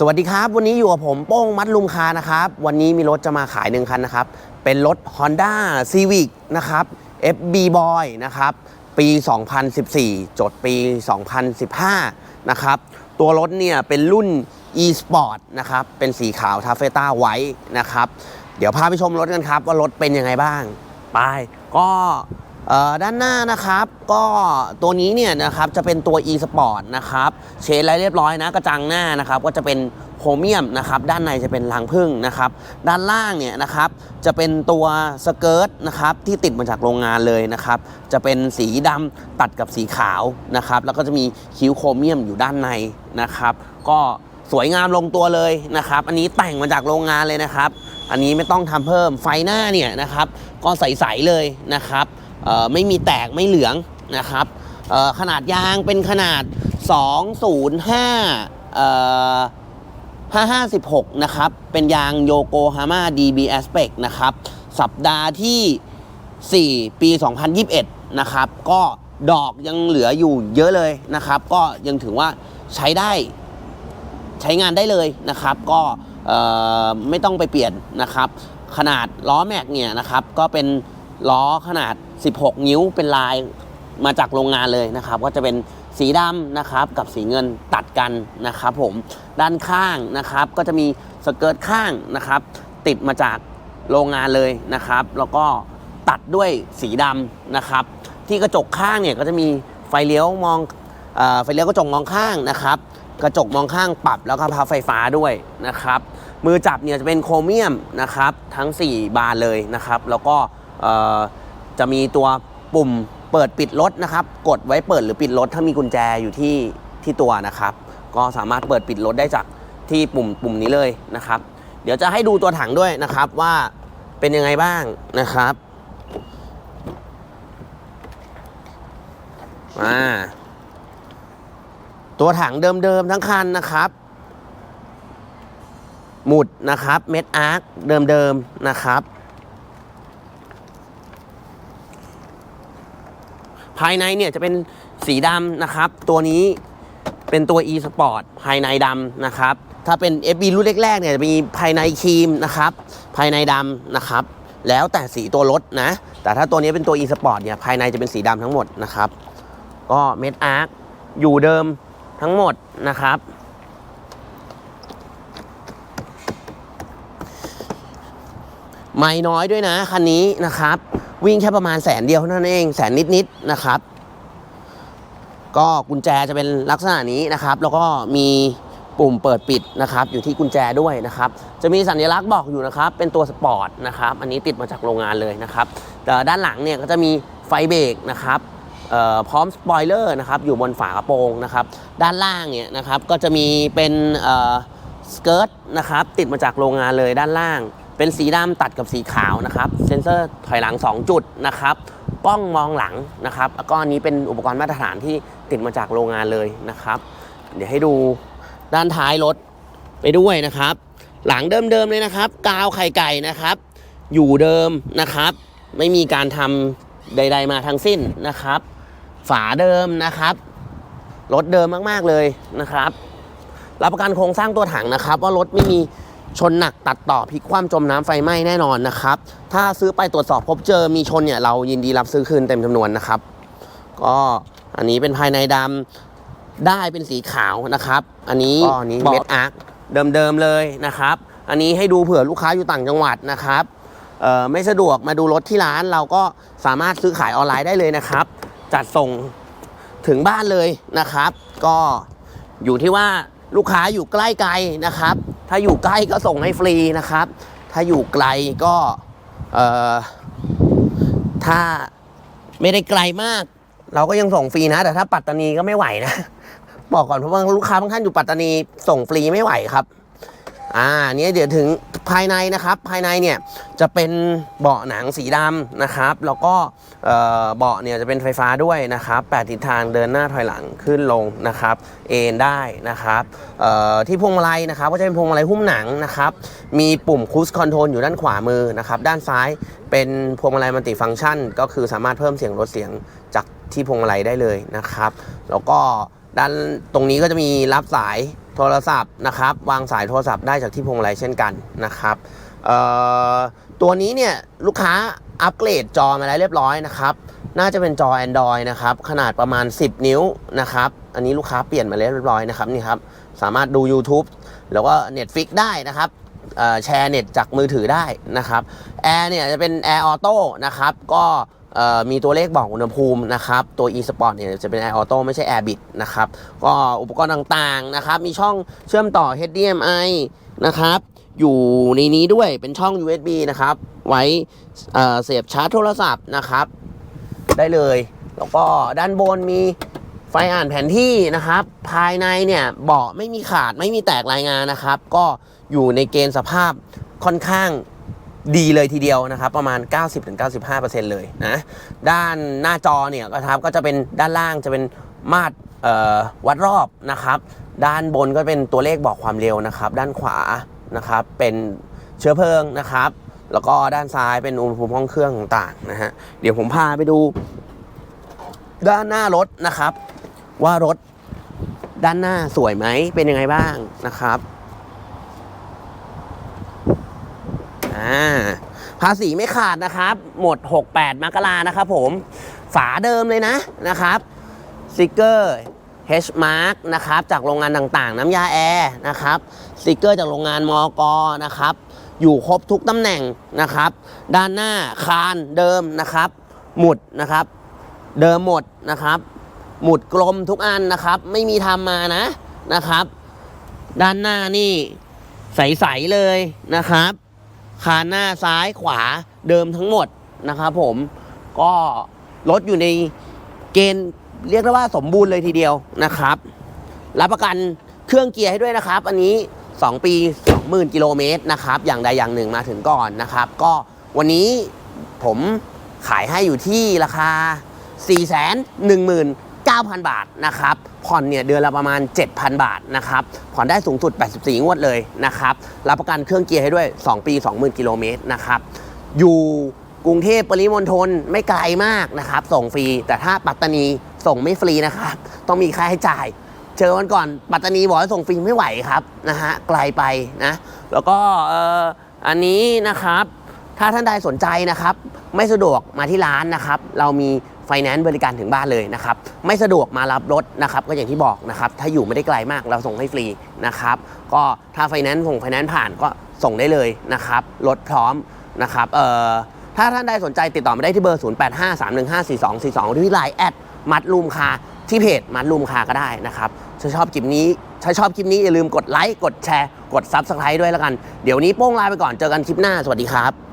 สวัสดีครับ วันนี้อยู่กับผมโป้งมัดลุมคานะครับ วันนี้มีรถจะมาขายหนึ่งคันนะครับ เป็นรถ Honda Civic นะครับ FB Boy นะครับ ปี 2014 จดปี 2015 นะครับ ตัวรถเนี่ยเป็นรุ่น e-sport นะครับ เป็นสีขาวทาเฟต้าไว้นะครับ เดี๋ยวพาไปชมรถกันครับ ว่ารถเป็นยังไงบ้าง ไป ก็ ด้านหน้านะครับก็ตัวนี้เนี่ยนะครับจะเป็นตัว e-sport นะครับเชดอะไรเรียบร้อยนะกระจังหน้านะครับก็จะเป็นโครเมียมนะครับด้านในจะเป็นรังผึ้งนะครับด้านล่างเนี่ยนะครับจะเป็นตัวสเกิร์ตนะครับที่ติดมาจากโรงงานเลยนะครับจะเป็นสีดำตัดกับสีขาวนะครับแล้วก็จะมีคิ้วโครเมียมอยู่ด้านในนะครับก็สวยงามลงตัวเลยนะครับ อันนี้แต่งมาจากโรงงานเลยนะครับ อันนี้ไม่ต้องทำเพิ่มไฟหน้าเนี่ยนะครับ ก็ใสๆเลยนะครับ ไม่มีแตกไม่เหลืองนะครับขนาดยางเป็นขนาด 205 556 นะครับ เป็นยางโยโกฮาม่า DB Aspect นะครับ สัปดาห์ที่ 4 ปี 2021 นะครับ ก็ดอกยังเหลืออยู่เยอะเลยนะครับ ก็ยังถือว่าใช้ได้ใช้งานได้เลยนะครับ ก็ไม่ต้องไปเปลี่ยนนะครับ ขนาดล้อแม็กเนี่ยนะครับ ก็เป็น ล้อขนาด 16 นิ้วเป็นลายมาจากโรงงานเลยนะครับ ก็จะเป็นสีดำนะครับกับสีเงินตัดกันนะครับ ผมด้านข้างนะครับ ก็จะมีสเกิร์ตข้างนะครับ ติดมาจากโรงงานเลยนะครับ แล้วก็ตัดด้วยสีดำนะครับ ที่กระจกข้างเนี่ยก็จะมีไฟเลี้ยวมองไฟเลี้ยวกระจกมองข้างนะครับ กระจกมองข้างปรับแล้วก็พับไฟฟ้าด้วยนะครับ มือจับเนี่ยจะเป็นโครเมียมนะครับ ทั้ง 4 บานเลยนะครับ แล้วก็ จะมีตัวปุ่มเปิดปิดรถนะครับ กดไว้เปิดหรือปิดรถถ้ามีกุญแจอยู่ที่ที่ตัวนะครับ ก็สามารถเปิดปิดรถได้จากที่ปุ่มปุ่มนี้เลยนะครับ เดี๋ยวจะให้ดูตัวถังด้วยนะครับว่าเป็นยังไงบ้างนะครับอ่าตัวถังเดิมๆทั้งคันนะครับ หมุดนะครับ เม็ดอาร์คเดิมๆนะครับ ภายในเนี่ยจะเป็นสีดำนะครับ ตัวนี้เป็นตัว e sport ภายในดำนะครับ ถ้าเป็น FB รุ่นแรกๆเนี่ยจะมีภายในครีมนะครับ ภายในดำนะครับ แล้วแต่สีตัวรถนะ แต่ถ้าตัวนี้เป็นตัว e sport เนี่ยภายในจะเป็นสีดำทั้งหมดนะครับ ก็เม็ดอาร์คอยู่เดิมทั้งหมดนะครับไม่น้อยด้วยนะคันนี้นะครับ วิ่งแค่ประมาณแสนเดียวเท่านั้นเองแสนนิดๆนะครับ ก็กุญแจจะเป็นลักษณะนี้นะครับ แล้วก็มีปุ่มเปิดปิดนะครับ อยู่ที่กุญแจด้วยนะครับ จะมีสัญลักษณ์บอกอยู่นะครับ เป็นตัวสปอร์ตนะครับ อันนี้ติดมาจากโรงงานเลยนะครับแต่ด้านหลังเนี่ยก็จะมีไฟเบรกนะครับพร้อมสปอยเลอร์นะครับอยู่บนฝากระโปรงนะครับ ด้านล่างเนี่ยนะครับก็จะมีเป็นเอ่อสเกิร์ตนะครับติดมาจากโรงงานเลยด้านล่าง เป็นสีดำตัดกับสีขาวนะครับ เซ็นเซอร์ถอยหลัง 2 จุดนะครับ กล้องมองหลังนะครับ แล้วก็อันนี้เป็นอุปกรณ์มาตรฐานที่ติดมาจากโรงงานเลยนะครับ เดี๋ยวให้ดูด้านท้ายรถไปด้วยนะครับ หลังเดิมๆเลยนะครับ กาวไข่ไก่นะครับ อยู่เดิมนะครับ ไม่มีการทำใด ๆ มาทั้งสิ้นนะครับ ฝาเดิมนะครับ รถเดิมมากๆเลยนะครับ รับประกันโครงสร้างตัวถังนะครับ ว่ารถไม่มี ชนหนักตัดต่อพลิกคว่ำจมน้ำไฟไหม้แน่นอนนะครับ ถ้าซื้อไปตรวจสอบพบเจอมีชนเนี่ยเรายินดีรับซื้อคืนเต็มจำนวนนะครับ ก็อันนี้เป็นภายในดำได้เป็นสีขาวนะครับ อันนี้อันนี้เม็ดอาร์คเดิมๆเลยนะครับ อันนี้ให้ดูเผื่อลูกค้าอยู่ต่างจังหวัดนะครับเอ่อไม่สะดวกมาดูรถที่ร้านเราก็สามารถซื้อขายออนไลน์ได้เลยนะครับ จัดส่งถึงบ้านเลยนะครับ ก็อยู่ที่ว่า ลูกค้าอยู่ใกล้ไกลนะครับ ถ้าอยู่ใกล้ก็ส่งให้ฟรีนะครับ ถ้าอยู่ไกลก็เอ่อถ้าไม่ได้ไกลมาก เราก็ยังส่งฟรีนะ แต่ถ้าปัตตานีก็ไม่ไหวนะ บอกก่อนเพราะว่าลูกค้าบางท่านอยู่ปัตตานีส่งฟรีไม่ไหวครับ อ่าเนี่ยเดี๋ยวถึงภายในนะครับ ภายในเนี่ยจะเป็นเบาะหนังสีดำนะครับ แล้วก็เบาะเนี่ยจะเป็นไฟฟ้าด้วยนะครับแปดทิศทางเดินหน้าถอยหลังขึ้นลงนะครับ เอนได้นะครับที่พวงมาลัยนะครับก็จะเป็นพวงมาลัยหุ้มหนังนะครับ มีปุ่มคูสคอนโทรลอยู่ด้านขวามือนะครับ ด้านซ้ายเป็นพวงมาลัยมัลติฟังก์ชัน ก็คือสามารถเพิ่มเสียงลดเสียงจากที่พวงมาลัยได้เลยนะครับ แล้วก็ด้านตรงนี้ก็จะมีรับสาย โทรศัพท์นะครับ วางสายโทรศัพท์ได้จากที่พวงมาลัยเช่นกันนะครับตัวนี้เนี่ยลูกค้าอัปเกรดจอมาแล้วเรียบร้อยนะครับ น่าจะเป็นจอ Android นะครับ ขนาดประมาณ 10 นิ้วนะครับ อันนี้ลูกค้าเปลี่ยนมาแล้วเรียบร้อยนะครับนี่ครับ สามารถดู YouTube แล้วก็ Netflix ได้นะครับแชร์เน็ตจากมือถือได้นะครับแอร์เนี่ยจะเป็นแอร์ออโต้นะครับ ก็ มีตัวเลขบอกอุณหภูมินะครับ ตัว e-sport เนี่ยจะเป็นแอร์ออโต้ไม่ใช่แอร์บิดนะครับ ก็อุปกรณ์ต่างๆนะครับ มีช่องเชื่อมต่อ HDMI นะครับ อยู่ในนี้ด้วยเป็นช่อง USB นะครับ ไว้เเสียบชาร์จโทรศัพท์นะครับ ได้เลย แล้วก็ด้านบนมีไฟอ่านแผนที่นะครับ ภายในเนี่ยเบาะไม่มีขาดไม่มีแตกรายงานนะครับ ก็อยู่ในเกณฑ์สภาพค่อนข้าง ดีเลยทีเดียวนะครับ ประมาณ 90-95%เลยนะ ด้านหน้าจอเนี่ยก็ครับก็จะเป็นด้านล่างจะเป็นมาตรวัดรอบนะครับ ด้านบนก็เป็นตัวเลขบอกความเร็วนะครับ ด้านขวานะครับเป็นเชื้อเพลิงนะครับ แล้วก็ด้านซ้ายเป็นอุณหภูมิห้องเครื่องต่างๆนะฮะเดี๋ยวผมพาไปดู ด้านหน้ารถนะครับ ว่ารถด้านหน้าสวยไหมเป็นยังไงบ้างนะครับ อ่าภาษีไม่ขาดนะครับ หมด 68 มกรานะครับผม ฝาเดิมเลยนะนะครับสติกเกอร์ H mark นะครับ จากโรงงานต่างๆ น้ำยาแอร์นะครับสติกเกอร์จากโรงงานมอกนะครับ อยู่ครบทุกตำแหน่งนะครับ ด้านหน้าคานเดิมนะครับ หมุดนะครับ เดิมหมดนะครับ หมุดกลมทุกอันนะครับ ไม่มีทำมานะนะครับ ด้านหน้านี่ใส ๆ เลยนะครับ คานหน้าซ้ายขวาเดิมทั้งหมดนะครับผมก็รถอยู่ในเกณฑ์เรียกได้ว่าสมบูรณ์เลยทีเดียวนะครับ รับประกันเครื่องเกียร์ให้ด้วยนะครับ อันนี้ 2 ปี 20,000 กิโลเมตรนะครับ อย่างใดอย่างหนึ่งมาถึงก่อนนะครับ ก็วันนี้ผมขายให้อยู่ที่ราคา 9,000 บาทนะครับผ่อนเนี่ยเดือนละประมาณ 7,000 บาทนะครับผ่อนได้สูงสุด 84 งวดเลยนะครับรับประกันเครื่องเกียร์ให้ด้วย 2 ปี 20,000 กิโลเมตรนะครับอยู่กรุงเทพปริมณฑลไม่ไกลมากนะครับ ส่งฟรี แต่ถ้าปัตตานีส่งไม่ฟรีนะครับ ต้องมีค่าใช้จ่ายเจอวันก่อนปัตตานีบอกให้ส่งฟรีไม่ไหวครับนะฮะไกลไปนะ แล้วก็เอ่ออันนี้นะครับ ถ้าท่านใดสนใจนะครับ ไม่สะดวกมาที่ร้านนะครับ เรามี ไฟแนนซ์บริการถึงบ้านเลยนะครับไม่สะดวกมารับรถนะครับก็อย่างที่บอกนะครับถ้าอยู่ไม่ได้ไกลมากเราส่งให้ฟรีนะครับก็ถ้าไฟแนนซ์ส่งไฟแนนซ์ผ่านก็ส่งได้เลยนะครับรถพร้อมนะครับเอ่อถ้าท่านใดสนใจติดต่อมาได้ที่เบอร์ 0853154242 หรือที่ไลน์แอดมัดลูมคาที่เพจมัดลูมคาก็ได้นะครับถ้าชอบคลิปนี้ถ้าชอบคลิปนี้อย่าลืมกดไลค์กดแชร์ กด Subscribe ด้วยแล้วกัน เดี๋ยวนี้โป้งลาไปก่อนเจอกันคลิปหน้าสวัสดีครับ